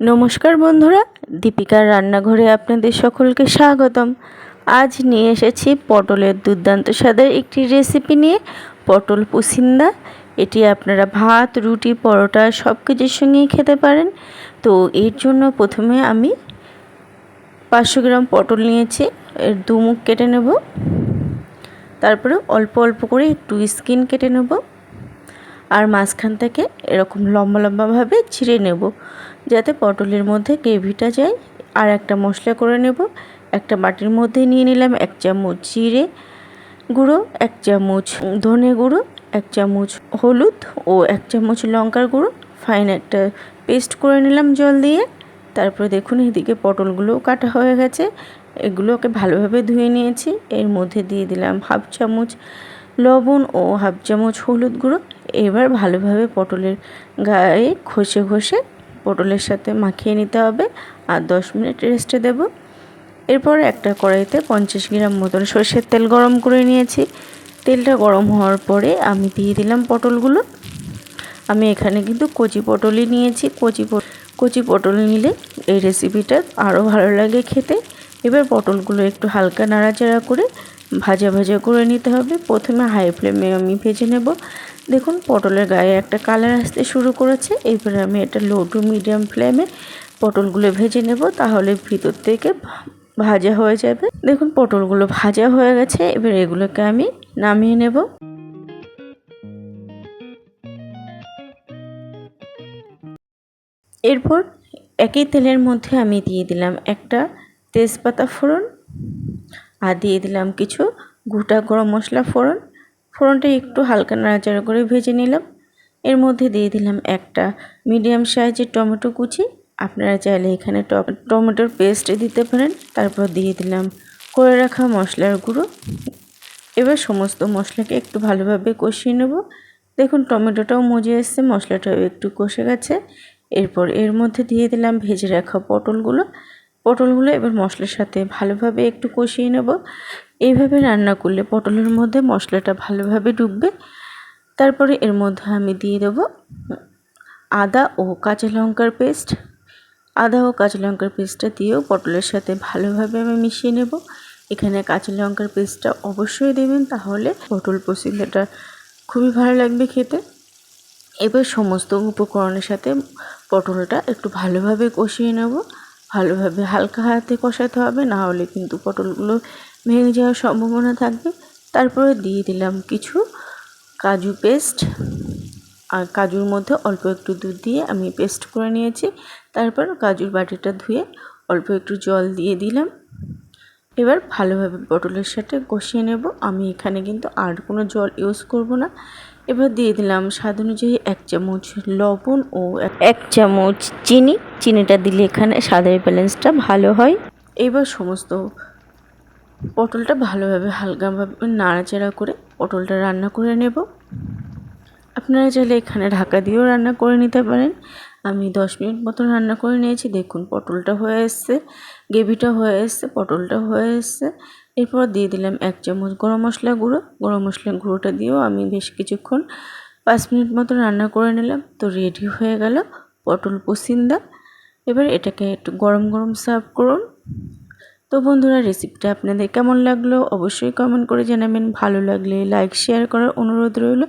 নমস্কার বন্ধুরা, দীপিকার রান্নাঘরে আপনাদের সকলকে স্বাগতম। আজ নিয়ে এসেছি পটলের দুর্দান্ত স্বাদের একটি রেসিপি নিয়ে, পটল পুসিন্দা। এটি আপনারা ভাত, রুটি, পরোটা সব কিছুর সঙ্গেই খেতে পারেন। তো এর জন্য প্রথমে আমি পাঁচশো গ্রাম পটল নিয়েছি, এর দুমুখ কেটে নেব। তারপরে অল্প অল্প করে একটু স্কিন কেটে নেব। আর মাঝখান থেকে এরকম লম্বা লম্বাভাবে ছিঁড়ে নেব। যাতে পটলের মধ্যে গ্রেভিটা যায়। আর একটা মশলা করে নেব। একটা বাটির মধ্যে নিয়ে নিলাম এক চামচ জিরে গুঁড়ো, এক চামচ ধনে গুঁড়ো, এক চামচ হলুদ ও এক চামচ লঙ্কার গুঁড়ো। ফাইন একটা পেস্ট করে নিলাম জল দিয়ে। তারপরে দেখুন এদিকে পটলগুলোও কাটা হয়ে গেছে। এগুলোকে ভালোভাবে ধুয়ে নিয়েছি। এর মধ্যে দিয়ে দিলাম হাফ চামচ লবণ ও হাফ চামচ হলুদ গুঁড়ো। এবার ভালোভাবে পটলের গায়ে ঘষে ঘষে পটলের সাথে মাখিয়ে নিতে হবে আর দশ মিনিট রেস্টে দেব। এরপর একটা কড়াইতে পঞ্চাশ গ্রাম মতন সর্ষের তেল গরম করে নিয়েছি। তেলটা গরম হওয়ার পরে আমি দিয়ে দিলাম পটলগুলো। আমি এখানে কিন্তু কচি পটলই নিয়েছি। কচি কচি পটল নিলে এই রেসিপিটা আরও ভালো লাগে খেতে। এবার পটলগুলো একটু হালকা নাড়াচাড়া করে ভাজা ভাজা করে নিতে হবে। প্রথমে হাই ফ্লেমে আমি ভেজে নেব। দেখুন, পটলের গায়ে একটা কালার আসতে শুরু করেছে। এরপরে আমি এটা লো টু মিডিয়াম ফ্লেমে পটলগুলো ভেজে নেব, তাহলে ভিতর থেকে ভাজা হয়ে যাবে। দেখুন, পটলগুলো ভাজা হয়ে গেছে। এবার এগুলোকে আমি নামিয়ে নেব। এরপর একই তেলের মধ্যে আমি দিয়ে দিলাম একটা তেজপাতা ফোড়ন। আর দিয়ে দিলাম কিছু গোটা গরম মশলা ফোড়ন। ফোড়নটা একটু হালকা নাড়াচাড়া করে ভেজে নিলাম। এর মধ্যে দিয়ে দিলাম একটা মিডিয়াম সাইজের টমেটো কুচি। আপনারা চাইলে এখানে টমেটোর পেস্ট দিতে পারেন। তারপর দিয়ে দিলাম করে রাখা মশলার গুঁড়ো। এবার সমস্ত মশলাকে একটু ভালোভাবে কষিয়ে নেব। দেখুন টমেটোটাও মজে এসছে, মশলাটাও একটু কষে গেছে। এরপর এর মধ্যে দিয়ে দিলাম ভেজে রাখা পটলগুলো। পটলগুলো এবার মশলার সাথে ভালোভাবে একটু কষিয়ে নেব। এইভাবে রান্না করলে পটলের মধ্যে মশলাটা ভালোভাবে ডুববে। তারপরে এর মধ্যে আমি দিয়ে দেবো আদা ও কাঁচা লঙ্কার পেস্ট। আদা ও কাঁচা লঙ্কার পেস্টটা দিয়েও পটলের সাথে ভালোভাবে আমি মিশিয়ে নেব। এখানে কাঁচা লঙ্কার পেস্টটা অবশ্যই দেবেন, তাহলে পটল পসিলাটা খুবই ভালো লাগবে খেতে। এবার সমস্ত উপকরণের সাথে পটলটা একটু ভালোভাবে কষিয়ে নেব। ভালোভাবে হালকা হাতে কষাতে হবে, না হলে কিন্তু পটলগুলো ভেঙে যাওয়ার সম্ভাবনা থাকবে। তারপরে দিয়ে দিলাম কিছু কাজু পেস্ট। আর কাজুর মধ্যে অল্প একটু দুধ দিয়ে আমি পেস্ট করে নিয়েছি। তারপর কাজুর বাটিটা ধুয়ে অল্প একটু জল দিয়ে দিলাম। এবার ভালোভাবে পটলের সাথে কষিয়ে নেব। আমি এখানে কিন্তু আর কোনো জল ইউজ করব না। এবার দিয়ে দিলাম স্বাদ অনুযায়ী এক চামচ লবণ ও এক চামচ চিনি। চিনিটা দিলে এখানে স্বাদের ব্যালেন্সটা ভালো হয়। এবার সমস্ত পটলটা ভালোভাবে হালকাভাবে নাড়াচাড়া করে পটলটা রান্না করে নেব। আপনারা চাইলে এখানে ঢাকা দিয়েও রান্না করে নিতে পারেন। আমি দশ মিনিট মতো রান্না করে নিয়েছি। দেখুন, পটলটা হয়ে এসছে, গ্রেভিটা হয়ে এসছে, পটলটা হয়ে এসছে। এরপর দিয়ে দিলাম এক চামচ গরম মশলা গুঁড়ো। গরম মশলা গুঁড়োটা দিয়েও আমি বেশ কিছুক্ষণ পাঁচ মিনিট মতো রান্না করে নিলাম। তো রেডি হয়ে গেল পটল পসিন্দা। এবার এটাকে একটু গরম গরম সার্ভ করুন। তো বন্ধুরা রেসিপিটা আপনাদের কেমন লাগল অবশ্যই কমেন্ট করে জানাবেন। ভালো লাগলে লাইক শেয়ার করার অনুরোধ রইল।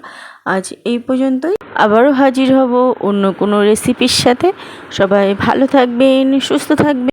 আজ এই পর্যন্তই। আবারও হাজির হব অন্য কোনো রেসিপির সাথে। সবাই ভালো থাকবেন, সুস্থ থাকবেন।